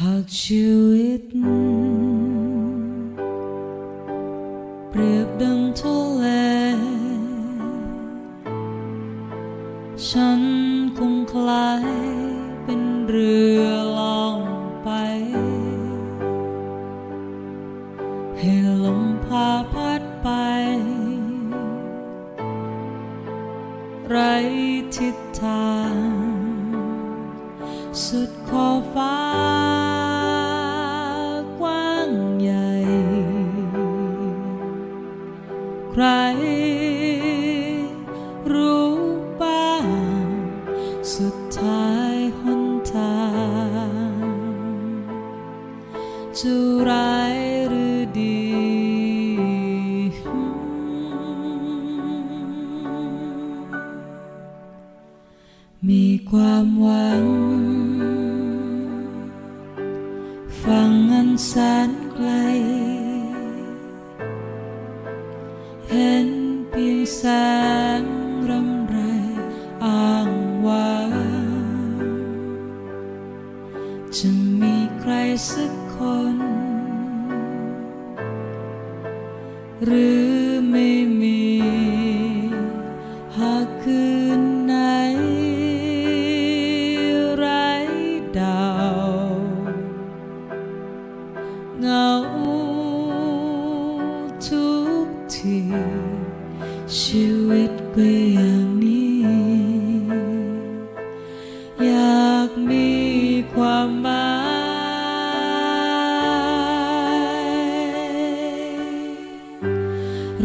หากชีวิต เปรียบดังทะเล ฉันคงคล้ายเป็นเรือล่องไป ให้ลมพาพัดไป ไรทิศทาง สุดขอบฟ้า สุดท้ายหนทางจะร้ายหรือดี มีความหวัง ฟังอันแสนไกล จะมีใครสักคน หรือไม่มี หากคืนไหน ไร้ดาว เงาทุกที ชีวิตก็อย่างนี้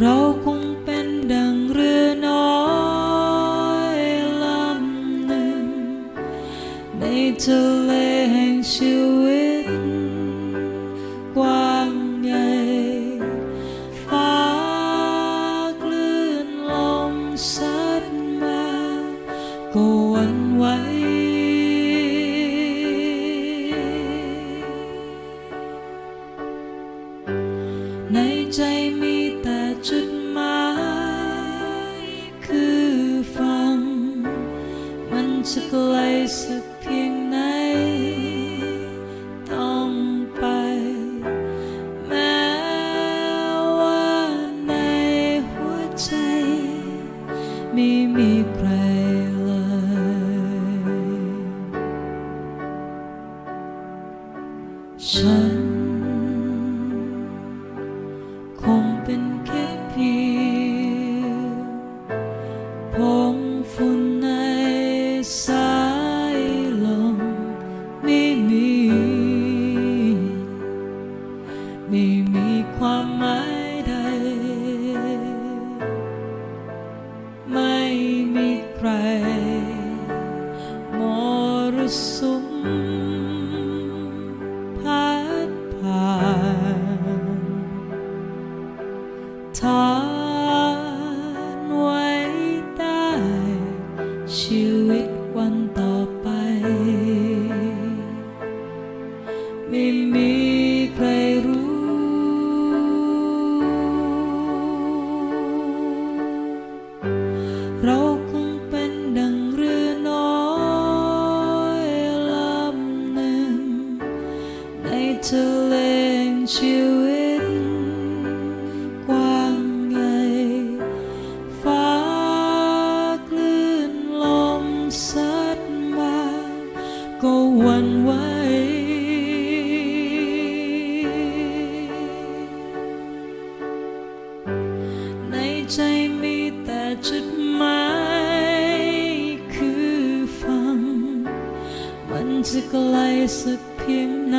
เราคงเป็นดังเรือน้อยลำหนึ่ง ในทะเลแห่งชีวิต กว้างใหญ่ ฟ้าคลื่นลมซัดมา ก็วันไหว จุดหมายคือฟัง มันจะไกลสักเพียงไหน ต้องไป แม้ว่าในหัวใจ ไม่มีใครเลย ฉัน ผงฝุ่นในสายลมไเรา จะไกลสักเพียงไหน